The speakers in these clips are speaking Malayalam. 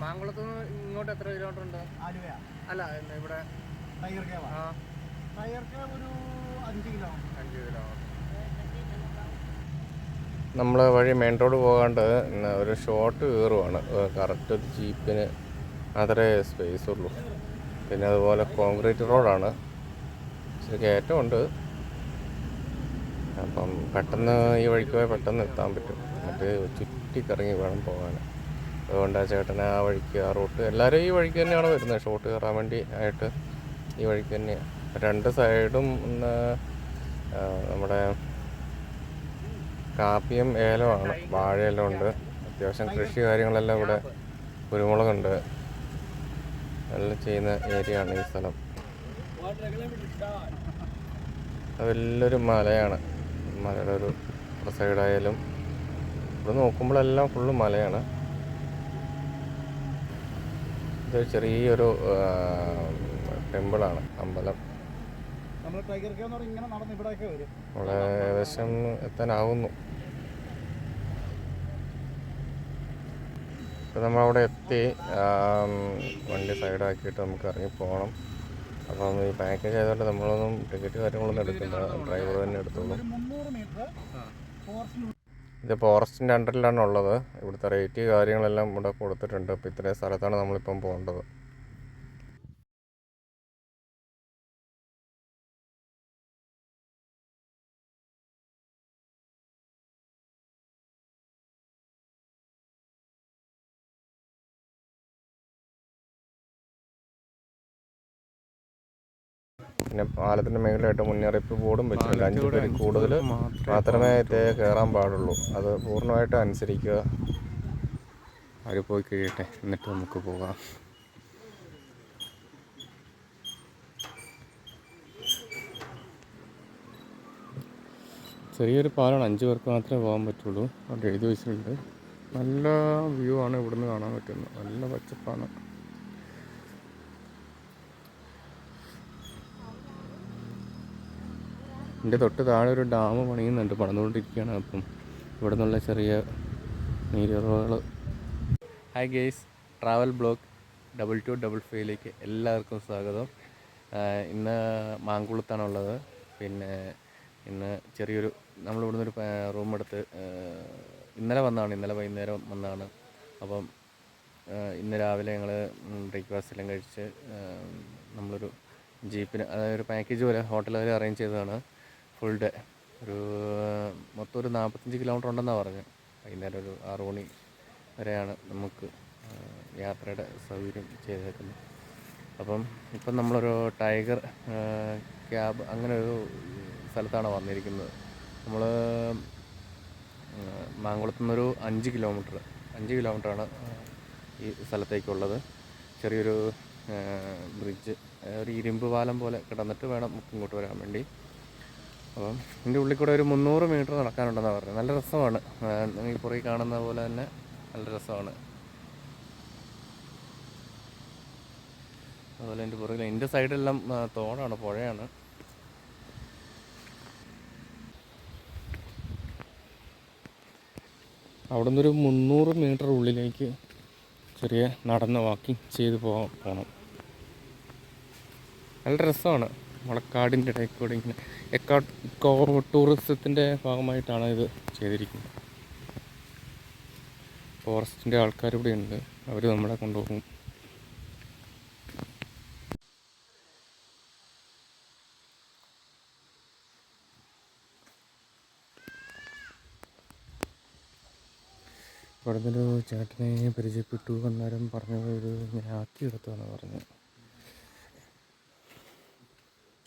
മാങ്കുളത്ത് നിന്ന് ഇങ്ങോട്ട് എത്ര കിലോമീറ്റർ ഉണ്ട്? ആലുവയാ അല്ല ഇവിടെ? Tiger cave. ആ. ടൈഗർ കേവ് ഒരു അഞ്ച് കിലോ അഞ്ച് കിലോ നമ്മൾ വഴി മെയിൻ റോഡ് പോകാണ്ട് ഒരു ഷോർട്ട് കയറുവാണ്. കറക്റ്റ് ഒരു ജീപ്പിന് അത്രേ സ്പേസ് ഉള്ളൂ. പിന്നെ അതുപോലെ കോൺക്രീറ്റ് റോഡാണ് പക്ഷെ കയറ്റമുണ്ട് അപ്പം പെട്ടെന്ന് ഈ വഴിക്ക് പോയാൽ പെട്ടെന്ന് എത്താൻ പറ്റും. മറ്റേ ചുറ്റിക്കറങ്ങി വേണം പോകാൻ അതുകൊണ്ട് ആ ചേട്ടൻ ആ വഴിക്ക് ആ റൂട്ട്. എല്ലാവരും ഈ വഴിക്ക് തന്നെയാണ് വരുന്നത്. ഷോട്ട് കയറാൻ വേണ്ടി ആയിട്ട് ഈ വഴിക്ക് തന്നെയാണ് രണ്ട് സൈഡും നമ്മുടെ കാപ്പിയും ഏലമാണ് വാഴയെല്ലാം ഉണ്ട്. അത്യാവശ്യം കൃഷി കാര്യങ്ങളെല്ലാം ഇവിടെ കുരുമുളകുണ്ട്. എല്ലാം ചെയ്യുന്ന ഏരിയ ആണ് ഈ സ്ഥലം. വലിയൊരു മലയാണ്. മലയുടെ ഒരു സൈഡായാലും. ഇവിടെ നോക്കുമ്പോഴെല്ലാം ഫുള്ള് മലയാണ്. ഇതൊരു ചെറിയൊരു ടെമ്പിളാണ് അമ്പലം. നമ്മൾ ടൈഗർ കേവ് എന്ന് പറഞ്ഞാൽ നടന്ന് ഇവിടെയൊക്കെ വരും. ഇവിടെ ഏകദേശം എത്താനാവുന്നു. ഇപ്പം നമ്മളവിടെ എത്തി വണ്ടി സൈഡാക്കിയിട്ട് നമുക്ക് ഇറങ്ങി പോകണം. അപ്പം ഈ പാക്കേജ് ആയതുകൊണ്ട് നമ്മളൊന്നും ടിക്കറ്റ് കാര്യങ്ങളൊന്നും എടുക്കില്ല ഡ്രൈവർ തന്നെ എടുത്തോളൂ. ഇത് ഫോറസ്റ്റിന്റെ അണ്ടറിലാണ് ഉള്ളത്. ഇവിടുത്തെ റേറ്റ് കാര്യങ്ങളെല്ലാം ഇവിടെ കൊടുത്തിട്ടുണ്ട്. അപ്പോൾ ഇത്രയും സ്ഥലത്താണ് നമ്മളിപ്പം പോകേണ്ടത്. പിന്നെ പാലത്തിന്റെ മേഖലയായിട്ട് മുന്നറിയിപ്പ് ബോർഡും വെച്ചിട്ടുണ്ട്. അഞ്ച് പേര് കൂടുതൽ മാത്രമേ തേ കയറാൻ പാടുള്ളൂ. അത് പൂർണമായിട്ട് അനുസരിക്കുക. അവർ പോയി കഴിയട്ടെ. എന്നിട്ട് നമുക്ക് പോകാം. ചെറിയൊരു പാലാണ് അഞ്ച് പേർക്ക് മാത്രമേ പോകാൻ പറ്റുള്ളൂ. അവിടെ എഴുതി വെച്ചിട്ടുണ്ട്. നല്ല വ്യൂ ആണ് ഇവിടുന്ന് കാണാൻ പറ്റുന്നത്. നല്ല പച്ചപ്പാണ്. എന്റെ തൊട്ട് താഴെ ഒരു ഡാം പണിയുന്നുണ്ട് പണിതുകൊണ്ടിരിക്കുകയാണ്. അപ്പം ഇവിടെ നിന്നുള്ള ചെറിയ നീരുറവകൾ hi guys travel blog double two double ഫൈവിലേക്ക് എല്ലാവർക്കും സ്വാഗതം. ഇന്ന് മാങ്കുളത്താണുള്ളത്. പിന്നെ ഇന്ന് ചെറിയൊരു നമ്മളിവിടുന്ന് ഒരു റൂം എടുത്ത് ഇന്നലെ വന്നാണ് ഇന്നലെ വൈകുന്നേരം വന്നാണ് അപ്പം ഇന്ന് രാവിലെ ഞങ്ങൾ ബ്രേക്ക്ഫാസ്റ്റ് എല്ലാം കഴിച്ച് നമ്മളൊരു ജീപ്പിന് അതായത് ഒരു പാക്കേജ് പോലെ ഹോട്ടലുകാർ അറേഞ്ച് ചെയ്തതാണ്. ഫുൾ ഡേ ഒരു മൊത്തം ഒരു നാൽപ്പത്തഞ്ച് കിലോമീറ്റർ ഉണ്ടെന്നാണ് പറഞ്ഞത്. വൈകുന്നേരം ഒരു ആറു മണി വരെയാണ് നമുക്ക് യാത്രയുടെ സൗകര്യം ചെയ്തേക്കുന്നത്. അപ്പം ഇപ്പം നമ്മളൊരു ടൈഗർ ക്യാബ് അങ്ങനെ ഒരു സ്ഥലത്താണ് വന്നിരിക്കുന്നത്. നമ്മൾ മാങ്കുളത്തു നിന്നൊരു അഞ്ച് കിലോമീറ്റർ അഞ്ച് കിലോമീറ്ററാണ് ഈ സ്ഥലത്തേക്കുള്ളത്. ചെറിയൊരു ബ്രിഡ്ജ് ഒരു ഇരുമ്പ് പാലം പോലെ കിടന്നിട്ട് വേണം നമുക്ക് ഇങ്ങോട്ട് വരാൻ വേണ്ടി. അപ്പം ഇതിന്റെ ഉള്ളിൽ കൂടെ ഒരു മുന്നൂറ് മീറ്റർ നടക്കാനുണ്ടെന്നാണ് പറഞ്ഞത്. നല്ല രസമാണ്. ഈ പുറകിൽ കാണുന്ന പോലെ തന്നെ നല്ല രസമാണ്. അതുപോലെ എന്റെ പുറകിൽ എന്റെ സൈഡെല്ലാം തോടാണ് പുഴയാണ്. അവിടെ നിന്നൊരു മുന്നൂറ് മീറ്റർ ഉള്ളിലേക്ക് ചെറിയ നടന്ന് വാക്കിംഗ് ചെയ്ത് പോകാൻ പോകണം നല്ല രസമാണ്. മുളക്കാടിന്റെ ഇടയിൽ കൂടെ ഇങ്ങനെ എക്കോ ഇക്കോ ടൂറിസത്തിന്റെ ഭാഗമായിട്ടാണ് ഇത് ചെയ്തിരിക്കുന്നത്. ഫോറസ്റ്റിന്റെ ആൾക്കാർ ഇവിടെ ഉണ്ട്. അവർ നമ്മളെ കൊണ്ടുപോകും. ഇവിടെ നിന്നൊരു ചേട്ടനെ പരിചയപ്പെട്ടു എന്നാലും പറഞ്ഞത് ഇത് ഇങ്ങനെ എന്ന് പറഞ്ഞത്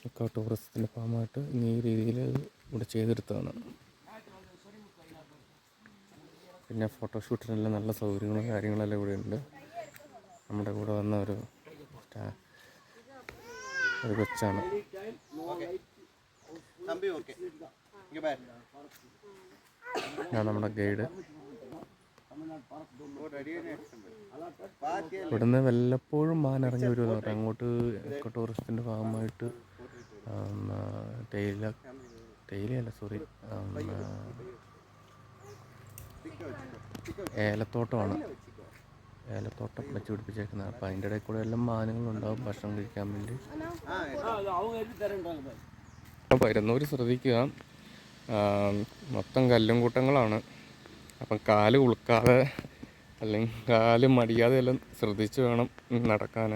ഒക്കെ ടൂറിസത്തിന്റെ ഭാഗമായിട്ട് ഇനി ഈ രീതിയിൽ ഇവിടെ ചെയ്തെടുത്തതാണ്. പിന്നെ ഫോട്ടോഷൂട്ടിനെല്ലാം നല്ല സൗകര്യങ്ങളും കാര്യങ്ങളെല്ലാം ഇവിടെ ഉണ്ട്. നമ്മുടെ കൂടെ വന്ന ഒരു ഒരു കൊച്ചാണ്. ഞാൻ നമ്മുടെ ഗൈഡ്. ഇവിടുന്ന് വല്ലപ്പോഴും മാൻ ഇറങ്ങി വരുമെന്ന് പറഞ്ഞു അങ്ങോട്ട് എക്കോ ടൂറിസ്റ്റിന്റെ ഭാഗമായിട്ട് തേയില തേയിലയല്ല സോറി ഏലത്തോട്ടമാണ്. ഏലത്തോട്ടം വെച്ച് പിടിപ്പിച്ചേക്കുന്നത് അപ്പം അതിന്റെ ഇടയിൽ കൂടെ എല്ലാം മാനങ്ങളുണ്ടാവും ഭക്ഷണം കഴിക്കാൻ വേണ്ടി. അപ്പോൾ ഇരുന്നൂർ ശ്രദ്ധിക്കുക. മൊത്തം കല്ലും കൂട്ടങ്ങളാണ്. അപ്പം കാൽ ഉളുക്കാതെ അല്ലെങ്കിൽ കാൽ മടിയാതെ എല്ലാം ശ്രദ്ധിച്ച് വേണം നടക്കാൻ.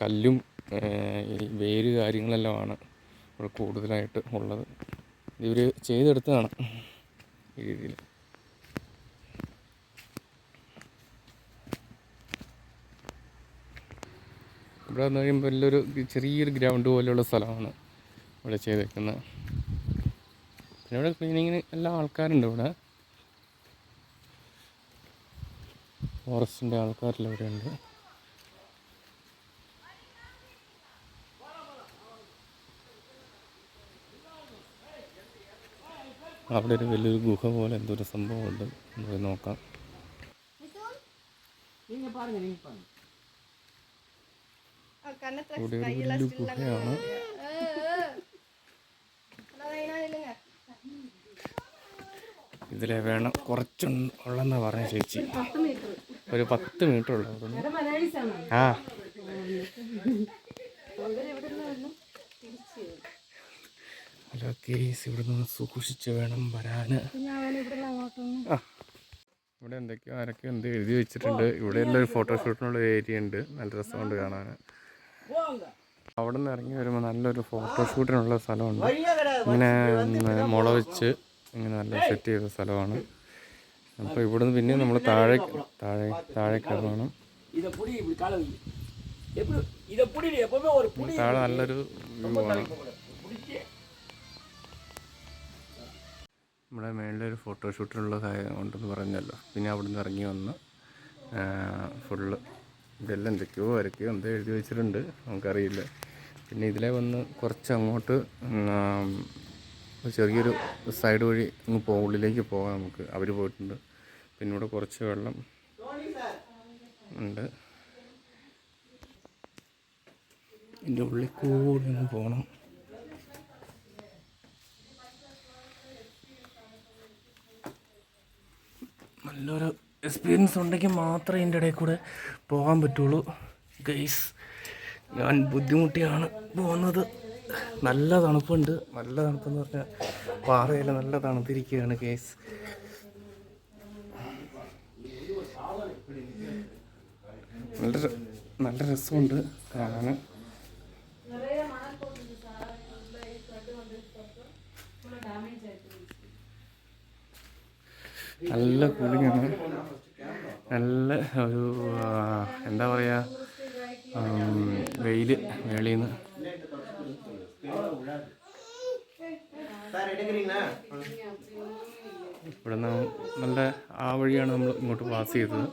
കല്ലും ഈ വേര് കാര്യങ്ങളെല്ലാമാണ് ഇവിടെ കൂടുതലായിട്ട് ഉള്ളത്. ഇവർ ചെയ്തെടുത്തതാണ് ഈ രീതിയിൽ. ഇവിടെ വന്നു കഴിയുമ്പോൾ വലിയൊരു ചെറിയൊരു ഗ്രൗണ്ട് പോലെയുള്ള സ്ഥലമാണ് ഇവിടെ ചെയ്തേക്കുന്നത്. പിന്നെ ഇവിടെ ക്ലീനിങ്ങിന് എല്ലാ ആൾക്കാരുണ്ട് ഇവിടെ. ഫോറസ്റ്റിന്റെ ആൾക്കാരെല്ലാം ഇവിടെ ഉണ്ട്. അവിടെ ഒരു വലിയൊരു ഗുഹ പോലെ എന്തോ ഒരു സംഭവമുണ്ട്. നമുക്ക് നോക്കാം. ഇവിടെ ഒരു വലിയ ഗുഹയാണ്. ഇതിലെ വേണം. കുറച്ചുള്ളെന്നാ പറഞ്ഞ ചേച്ചി. ഒരു പത്ത് മീറ്റർ ഉള്ളു. ആ. ഹലോ കേസ് ഇവിടെ നിന്ന് സൂക്ഷിച്ച് വേണം വരാന്. ആ. ഇവിടെ എന്തൊക്കെയോ ആരൊക്കെ എന്ത് എഴുതി വെച്ചിട്ടുണ്ട്. ഇവിടെ എല്ലാം ഒരു ഫോട്ടോഷൂട്ടിനുള്ള ഏരിയ ഉണ്ട്. നല്ല രസമുണ്ട് കാണാൻ അവിടെ നിന്ന് ഇറങ്ങി വരുമ്പോൾ നല്ലൊരു ഫോട്ടോഷൂട്ടിനുള്ള സ്ഥലമുണ്ട്. ഇങ്ങനെ മുള വെച്ച് ഇങ്ങനെ നല്ല സെറ്റ് ചെയ്ത സ്ഥലമാണ്. അപ്പോൾ ഇവിടുന്ന് പിന്നെയും നമ്മൾ താഴെ താഴെ താഴെ കയറണം താഴെ നല്ലൊരു വ്യൂ ആണ്. നമ്മുടെ മേളിലൊരു ഫോട്ടോഷൂട്ടിനുള്ള സഹായം ഉണ്ടെന്ന് പറഞ്ഞല്ലോ. പിന്നെ അവിടെ നിന്ന് ഇറങ്ങി വന്ന് ഫുള്ള് ഇതെല്ലാം എന്തൊക്കെയോ വരയ്ക്കോ എന്തോ എഴുതി വെച്ചിട്ടുണ്ട്. നമുക്കറിയില്ല. പിന്നെ ഇതിലെ വന്ന് കുറച്ച് അങ്ങോട്ട് ചെറിയൊരു സൈഡ് വഴി അങ്ങ് ഉള്ളിലേക്ക് പോകാം നമുക്ക് അവർ പോയിട്ടുണ്ട്. പിന്നെ ഇവിടെ കുറച്ച് വെള്ളം ഉണ്ട്. ഇതിന്റെ ഉള്ളിൽ കൂടി ഒന്ന് പോകണം നല്ലൊരു എക്സ്പീരിയൻസ് ഉണ്ടെങ്കിൽ മാത്രമേ ഇതിന്റെ ഇടയിൽ കൂടെ പോകാൻ പറ്റുള്ളൂ. ഗൈസ് ഞാൻ ബുദ്ധിമുട്ടിയാണ് പോകുന്നത്. നല്ല തണുപ്പുണ്ട്. നല്ല തണുപ്പെന്ന് പറഞ്ഞാൽ പാറയിൽ നല്ല തണുത്തിരിക്കുകയാണ് കേസ് നല്ല നല്ല രസമുണ്ട് കാണാൻ നല്ല കൂളിങ്ങാണ് നല്ല ഒരു എന്താ പറയുക വെയിൽ വേളിയിൽ നിന്ന് ഇവിടുന്ന് നല്ല ആ വഴിയാണ് നമ്മൾ ഇങ്ങോട്ട് പാസ് ചെയ്തത്.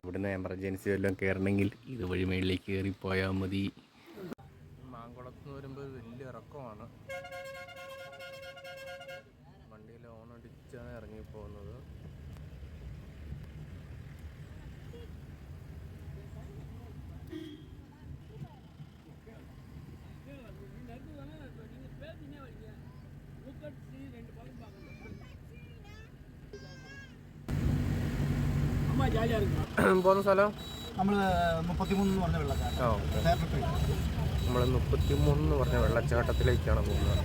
ഇവിടുന്ന് എമർജൻസി വല്ലതും കയറണമെങ്കിൽ ഇതുവഴി മേളിലേക്ക് കയറി പോയാൽ മതി. മാങ്കുളത്ത് നിന്ന് വരുമ്പോൾ വലിയ ഇറക്കമാണ്. വണ്ടിയിൽ ഓണടിച്ചാണ് ഇറങ്ങി പോകുന്ന സ്ഥലം? നമ്മൾ മുപ്പത്തിമൂന്ന് പറഞ്ഞ നമ്മൾ പറഞ്ഞ വെള്ളച്ചാട്ടത്തിലേക്കാണ് പോകുന്നത്.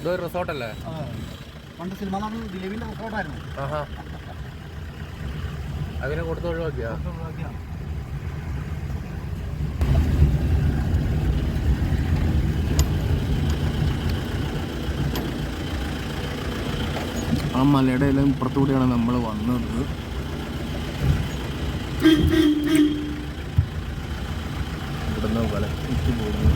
ഇതൊരു റിസോർട്ടല്ലേ പണ്ട് സിനിമ ദിലീപിന്റെ റിസോർട്ടായിരുന്നു അതിനെ കൊടുത്ത് ഒഴിവാക്കിയാ? ആ മലയുടെ എല്ലാം ഇപ്പുറത്തുകൂടിയാണ് നമ്മൾ വന്നത്. ഇവിടുന്ന് വലത്തേക്ക് പോകുന്നു.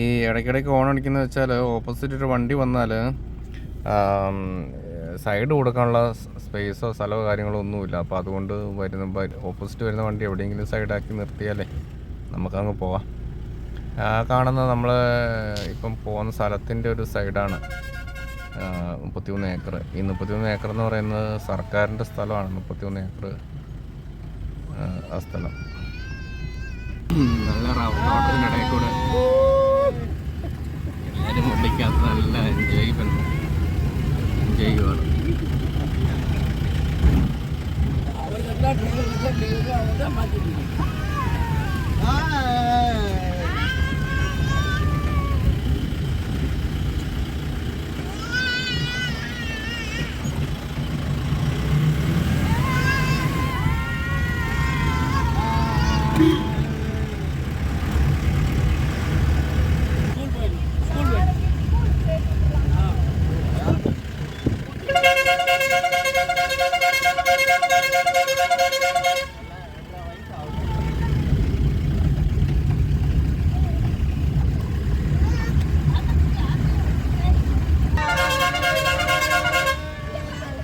ഈ ഇടയ്ക്കിടയ്ക്ക് ഓൺ അടിക്കുന്ന വെച്ചാൽ ഓപ്പോസിറ്റ് ഒരു വണ്ടി വന്നാൽ സൈഡ് കൊടുക്കാനുള്ള സ്പേസോ സ്ഥലമോ കാര്യങ്ങളോ ഒന്നുമില്ല. അപ്പോൾ അതുകൊണ്ട് വരുന്ന ഓപ്പോസിറ്റ് വരുന്ന വണ്ടി എവിടെയെങ്കിലും സൈഡാക്കി നിർത്തിയാലേ നമുക്കങ്ങ് പോവാം. ആ കാണുന്ന നമ്മൾ ഇപ്പം പോകുന്ന സ്ഥലത്തിന്റെ ഒരു സൈഡാണ്. മുപ്പത്തിമൂന്ന് ഏക്കർ ഈ മുപ്പത്തിമൂന്ന് ഏക്കർ എന്ന് പറയുന്നത് സർക്കാരിന്റെ സ്ഥലമാണ്. മുപ്പത്തിമൂന്ന് ഏക്കർ ആ സ്ഥലം. നല്ല റബ്ബറിന്റെ കൂടെ എല്ലാവരും മുള്ളിക്കകത്ത് നല്ല എൻജോയ്മെന്റ് എൻജോയ് ചെയ്യുവാണ്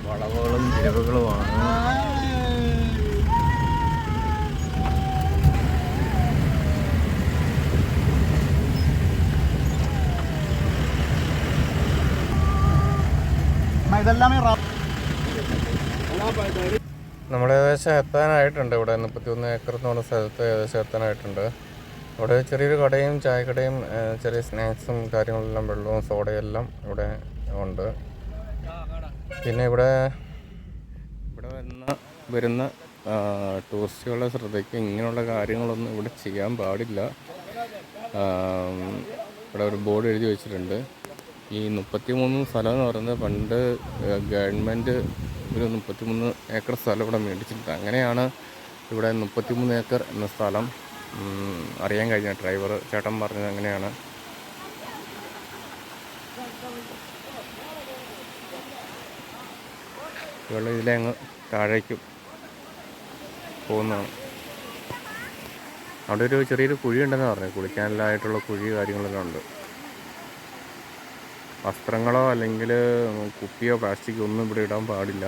വളവുകളും തിരിവുകളുമാണ് ഇതെല്ലാമേ നമ്മൾ ഏകദേശം എത്താനായിട്ടുണ്ട് ഇവിടെ മുപ്പത്തിയൊന്ന് ഏക്കർ എന്ന് പറഞ്ഞ സ്ഥലത്ത് ഏകദേശം എത്താനായിട്ടുണ്ട്. ഇവിടെ ചെറിയൊരു കടയും ചായക്കടയും ചെറിയ സ്നാക്സും കാര്യങ്ങളെല്ലാം വെള്ളവും സോഡയും എല്ലാം ഇവിടെ ഉണ്ട്. പിന്നെ ഇവിടെ ഇവിടെ വരുന്ന വരുന്ന ടൂറിസ്റ്റുകളുടെ ശ്രദ്ധയ്ക്ക് ഇങ്ങനെയുള്ള കാര്യങ്ങളൊന്നും ഇവിടെ ചെയ്യാൻ പാടില്ല. ഇവിടെ ഒരു ബോർഡ് എഴുതി വെച്ചിട്ടുണ്ട്. ഈ മുപ്പത്തി മൂന്ന് സ്ഥലം എന്ന് പറയുന്നത് പണ്ട് ഗവൺമെന്റ് ഒരു മുപ്പത്തിമൂന്ന് ഏക്കർ സ്ഥലം ഇവിടെ മേടിച്ചിട്ടുണ്ട്. അങ്ങനെയാണ് ഇവിടെ മുപ്പത്തിമൂന്ന് ഏക്കർ എന്ന സ്ഥലം അറിയാൻ കഴിഞ്ഞ ഡ്രൈവർ ചേട്ടൻ പറഞ്ഞത് അങ്ങനെയാണ്. വെള്ളം ഇതിലെ അങ്ങ് താഴേക്ക് പോകുന്നതാണ്. അവിടെ ഒരു ചെറിയൊരു കുഴി ഉണ്ടെന്ന് പറഞ്ഞു കുളിക്കാനെല്ലായിട്ടുള്ള കുഴി കാര്യങ്ങളെല്ലാം ഉണ്ട്. വസ്ത്രങ്ങളോ അല്ലെങ്കിൽ കുപ്പിയോ പ്ലാസ്റ്റിക്കോ ഒന്നും ഇവിടെ ഇടാൻ പാടില്ല.